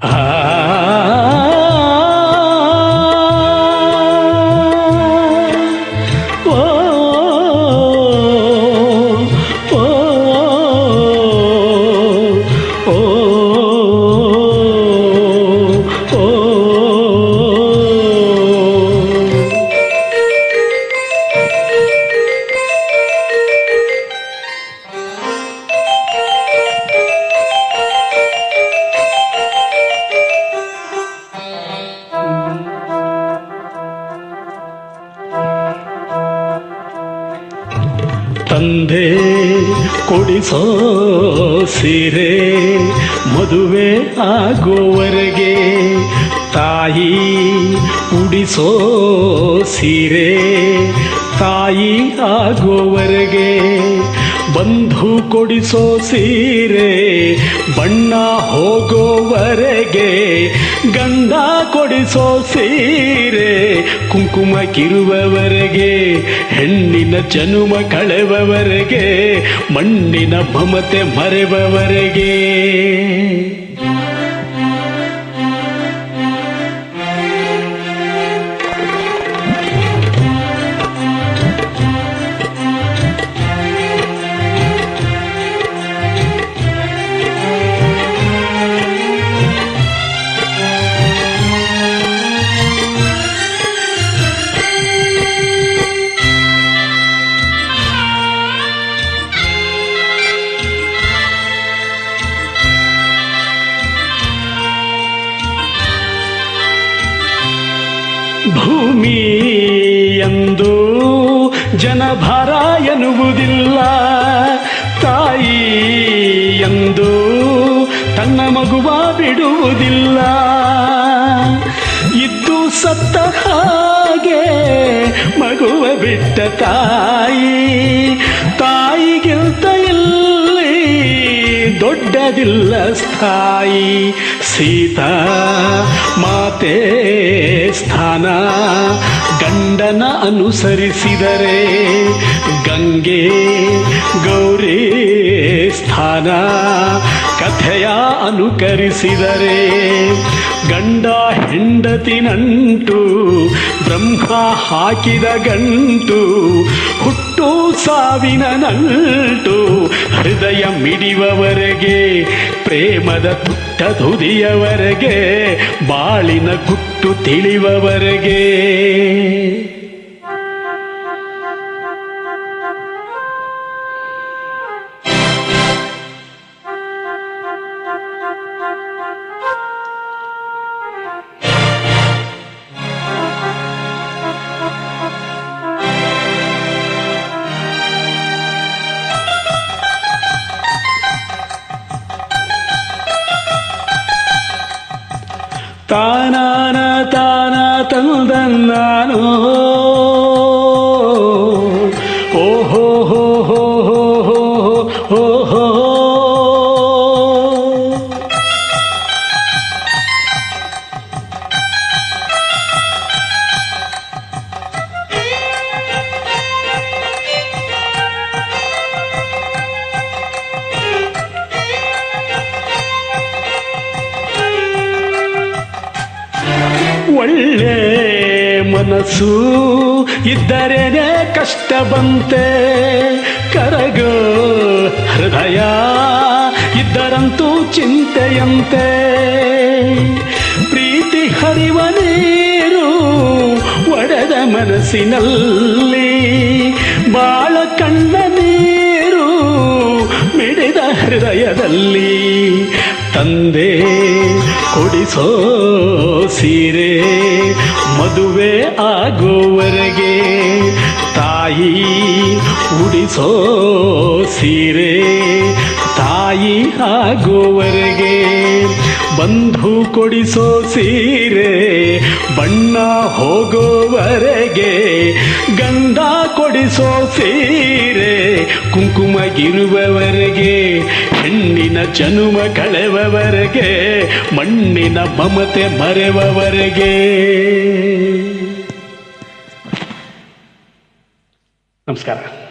Ah! ತಂದೆ ಕೊಡಿಸೋ ಸೀರೆ ಮದುವೆ ಆಗೋವರೆಗೆ ತಾಯಿ ಉಡಿಸೋ ಸೀರೆ ತಾಯಿ ಆಗೋವರೆಗೆ ಬಂಧು ಕೊಡಿಸೋ ಸೀರೆ, ಬಣ್ಣ ಹೋಗೋವರೆಗೆ ಗಂಧ ಕೊಡಿಸೋ ಸೀರೆ ಕುಂಕುಮ ಕಿರುವವರೆಗೆ ಹೆಣ್ಣಿನ ಜನುಮ ಕಳೆವವರೆಗೆ, ಮಣ್ಣಿನ ಮಮತೆ ಮರೆವವರೆಗೆ. ಭೂಮಿ ಎಂದು ಜನಭಾರ ಎನ್ನುವುದಿಲ್ಲ. ತಾಯಿ ಎಂದು ತನ್ನ ಮಗುವ ಬಿಡುವುದಿಲ್ಲ. ಇದ್ದು ಸತ್ತ ಹಾಗೆ ಮಗುವ ಬಿಟ್ಟ ದೊಡ್ಡದಿಲ್ಲ ಸ್ಥಾಯಿ ಸೀತಾ ಮಾತೆ ಸ್ಥಾನ. ಗಂಡನ ಅನುಸರಿಸಿದರೆ ಗಂಗೆ ಗೌರಿ ಸ್ಥಾನ. ಕಥೆಯ ಅನುಕರಿಸಿದರೆ ಗಂಡ ಹೆಂಡತಿ ನಂಟು, ಬ್ರಹ್ಮ ಹಾಕಿದ ಗಂಟು, ಹುಟ್ಟು ಸಾವಿನ ನಂಟು, ಹೃದಯ ಮಿಡಿವವರೆಗೆ, ಪ್ರೇಮದ ಪುಟ್ಟ ತುದಿಯವರೆಗೆ, ಬಾಳಿನ ಗುಟ್ಟು ತಿಳಿವವರೆಗೆ. కందన్నాను ಒಳ್ಳೆ ಮನಸ್ಸು ಇದ್ದರೇನೆ ಕಷ್ಟ ಬಂತೆ ಕರಗು ಹೃದಯ, ಇದ್ದರಂತೂ ಚಿಂತೆಯಂತೆ. ಪ್ರೀತಿ ಹರಿವ ನೀರು ಒಡೆದ ಮನಸ್ಸಿನಲ್ಲಿ. ಬಾಳ ಕಣ್ಣ ನೀರು ಮಿಡಿದ ಹೃದಯದಲ್ಲಿ. ತಂದೆ ಕೊಡಿಸೋ ಸೀರೆ ಮದುವೆ ಆಗೋವರೆಗೆ ತಾಯಿ ಉಡಿಸೋ ಸೀರೆ ತಾಯಿ ಆಗೋವರೆಗೆ ಬಂಧು ಕೊಡಿಸೋ ಸೀರೆ, ಬಣ್ಣ ಹೋಗೋವರೆಗೆ ಗಂಧ ಕೊಡಿಸೋ ಸೀರೆ, ಕುಂಕುಮಗಿರುವವರೆಗೆ, ಹೆಣ್ಣಿನ ಜನುಮ ಕಳೆವವರೆಗೆ, ಮಣ್ಣಿನ ಮಮತೆ ಮರೆವವರೆಗೆ. ನಮಸ್ಕಾರ.